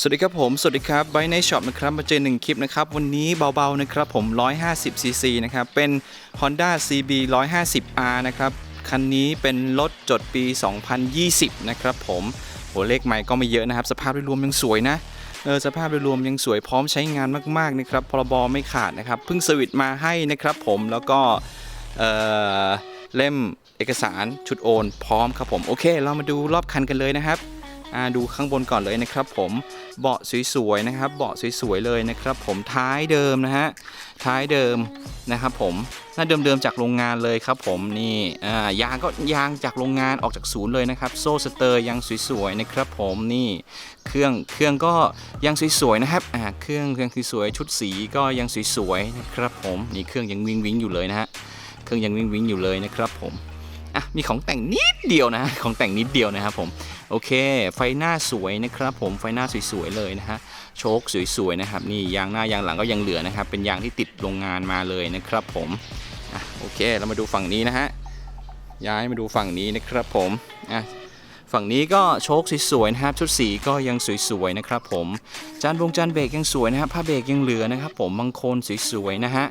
สวัสดีครับผม สวัสดีครับไบในช็อปนะครับมาเจอหนึ่งคลิปนะครับ วันนี้เบาๆนะครับผม 150 cc นะครับ เป็น Honda CB 150R นะครับ คันนี้เป็นรถจดปี 2020 นะครับผมโหเลขใหม่ก็ไม่เยอะนะครับ สภาพโดยรวมยังสวยนะเออสภาพโดยรวมยังสวยพร้อมใช้งานมากๆนะครับพรบไม่ขาดนะครับเพิ่งสวิตช์มาให้นะครับผมแล้วก็เออเล่มเอกสารชุดโอน พร้อมครับผมโอเค เรามาดูรอบคันกันเลยนะครับ ดูข้างบนก่อนเลยนะครับผมเบาะสวยๆนะครับเบาะสวยๆเลยนะครับ ผมท้ายเดิมนะฮะท้ายเดิมนะครับผมหน้าเดิมๆจากโรงงานเลยครับ ผมนี่ยางก็ยางจากโรงงานออกจากศูนย์เลยนะครับ โซ่สเตอร์ยังสวยๆนะครับ ผมนี่เครื่องเครื่องก็ยังสวยๆนะครับเครื่องเครื่องสวยๆชุดสีก็ยังสวยๆนะครับ ผมนี่เครื่องยังวิงวิงๆอยู่เลยนะฮะเครื่องยังวิงวิงๆอยู่เลยนะครับผม อะมีของแต่งนิดเดียวนะของแต่งนิดเดียวนะครับผมโอเค ไฟหน้าสวยนะครับผมไฟหน้าสวยๆเลยนะฮะโชคสวยๆนะครับนี่ยางหน้ายางหลังก็ยังเหลือนะครับเป็นยางที่ติดโรงงานมาเลยนะครับผมอะโอเคเรามาดูฝั่งนี้นะฮะย้ายมาดูฝั่งนี้นะครับผมอะฝั่งนี้ก็โชคสวยๆนะครับชุดสีก็ยังสวยๆนะครับผมจานบงจานเบรกยังสวยนะครับผ้าเบรกยังเหลือนะครับผมบางโคนสวยๆนะฮะ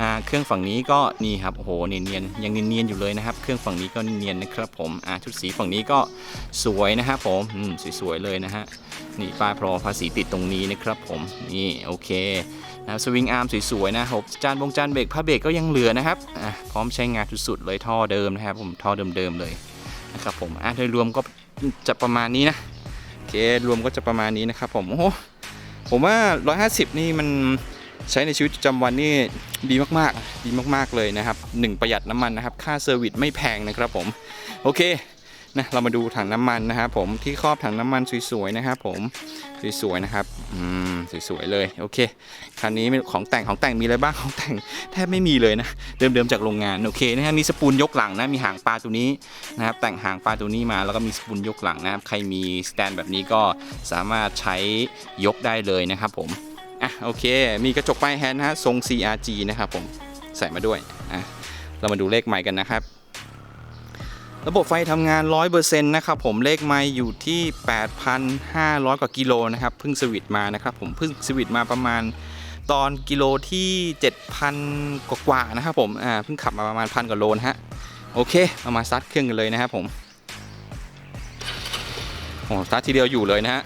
อ่าเครื่องฝั่งนี้ก็นี่ครับโอ้โหเนียนๆยังเนียนๆอยู่เลยนะครับ เครื่องฝั่งนี้ก็เนียนๆนะครับผมอ่าชุดสีฝั่งนี้ก็สวยนะครับผมอืมสวยๆเลยนะฮะนี่ป้ายพรอภาษีติดตรงนี้นะครับผมนี่โอเคนะคสวิงอาร์มสวยๆนะหกจานวงจานเบรกผ้าเบรกก็ยังเหลือนะครับอะพร้อมใช้งานสุดๆเลยท่อเดิมนะครับผมท่อเดิมๆเลยนะครับผมอะโดยรวมก็จะประมาณนี้นะโอเครวมก็จะประมาณนี้นะครับผมโอ้โหผมว่า 150 นี่มัน ใช้ในชีวิตประจำวันนี่ดีมากๆ ดีมากๆเลยนะครับหนึ่งประหยัดน้ำมันนะครับ ค่าเซอร์วิสไม่แพงนะครับผม โอเคนะเรามาดูถังน้ำมันนะครับผมที่ครอบถังน้ำมันสวยๆนะครับผมสวยๆนะครับอืมสวยๆเลยโอเคคันนี้ของแต่งของแต่งมีอะไรบ้างของแต่งแทบไม่มีเลยนะเดิมๆจากโรงงานโอเคนะฮะมีสปูนยกหลังนะมีหางปลาตัวนี้นะครับแต่งหางปลาตัวนี้มาแล้วก็มีสปูนยกหลังนะครับใครมีสแตนแบบนี้ก็สามารถใช้ยกได้เลยนะครับผม อะโอเค มีกระจกป้ายแฮนด์นะฮะทรง CRG นะครับผมใส่มาด้วยอะเรามาดูเลขใหม่กันนะครับ ระบบไฟทำงาน 100%นะครับผมเลขไมล์อยู่ที่ 8,500 กว่ากิโลนะครับเพิ่งสวิต์มานะครับผมเพิ่งสวิต์มาประมาณตอนกิโลที่ 7,000กว่านะครับผมอ่าเพิ่งขับมาประมาณพันกว่าโลนะฮะโอเคเอามาสตาร์ทเครื่องกันเลยนะครับผมโอ้สตาร์ททีเดียวอยู่เลยนะฮะ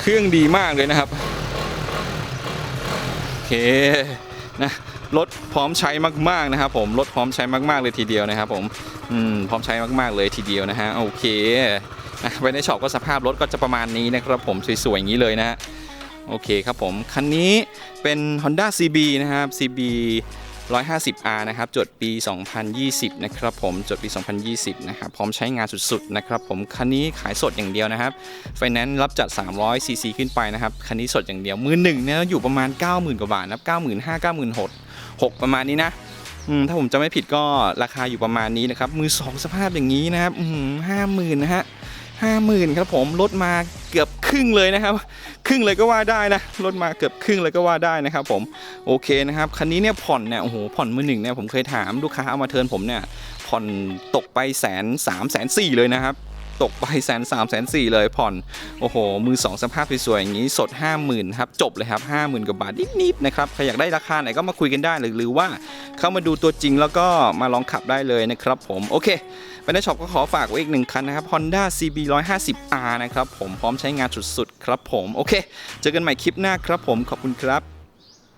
เครื่องดีมากเลยนะครับ เคนะรถพร้อมใช้มาก ๆ นะครับผมรถพร้อมใช้มากๆเลยทีเดียวนะครับผมอืมพร้อมใช้มากๆเลยทีเดียวนะฮะโอเคนะไปในช็อปก็สภาพรถก็จะประมาณนี้นะครับผมสวยๆอย่างนี้เลยนะฮะโอเคครับผมคันนี้เป็น Honda CB นะครับ CB 150R นะครับจดปี 2020 นะครับผมจดปี 2020 นะครับพร้อมใช้งานสุดๆ นะครับผมคันนี้ขายสดอย่างเดียวนะครับไฟแนนซ์รับจัด 300 ซีซีขึ้นไปนะครับคันนี้สดอย่างเดียวมือหนึ่งเนี่ยอยู่ประมาณ 90,000 กว่าบาทนะครับ95,000 96,000 6ประมาณนี้นะถ้าผมจะไม่ผิดก็ราคาอยู่ประมาณนี้นะครับมือสองสภาพอย่างนี้นะครับห้าหมื่นนะฮะ ห้าหมื่นครับผมลดมาเกือบครึ่งเลยนะครับ ครึ่งเลยก็ว่าได้นะลดมาเกือบครึ่งเลยก็ว่าได้นะครับ ผมโอเคนะครับคันนี้เนี่ยผ่อนเนี่ยโอ้โหผ่อนมือหนึ่งเนี่ยผมเคยถามลูกค้าเอามาเทินผมเนี่ยผ่อนตกไปแสนสามแสนสี่เลยนะครับ ตกไปแสนสามแสนสี่เลยผ่อน โอ้โห มือสองสภาพสวยๆอย่างนี้สด 50,000ครับจบเลยครับ 50,000กว่าบาทนิดๆนะครับใครอยากได้ราคาไหนก็มาคุยกันได้หรือหรือว่าเข้ามาดูตัวจริงแล้วก็มาลองขับได้เลยนะครับผมโอเคไปในช็อปก็ขอฝากไว้อีกหนึ่งคันนะครับ Honda CB 150R นะครับผมพร้อมใช้งานสุดๆครับผมโอเค เจอกันใหม่คลิปหน้าครับผมขอบคุณครับ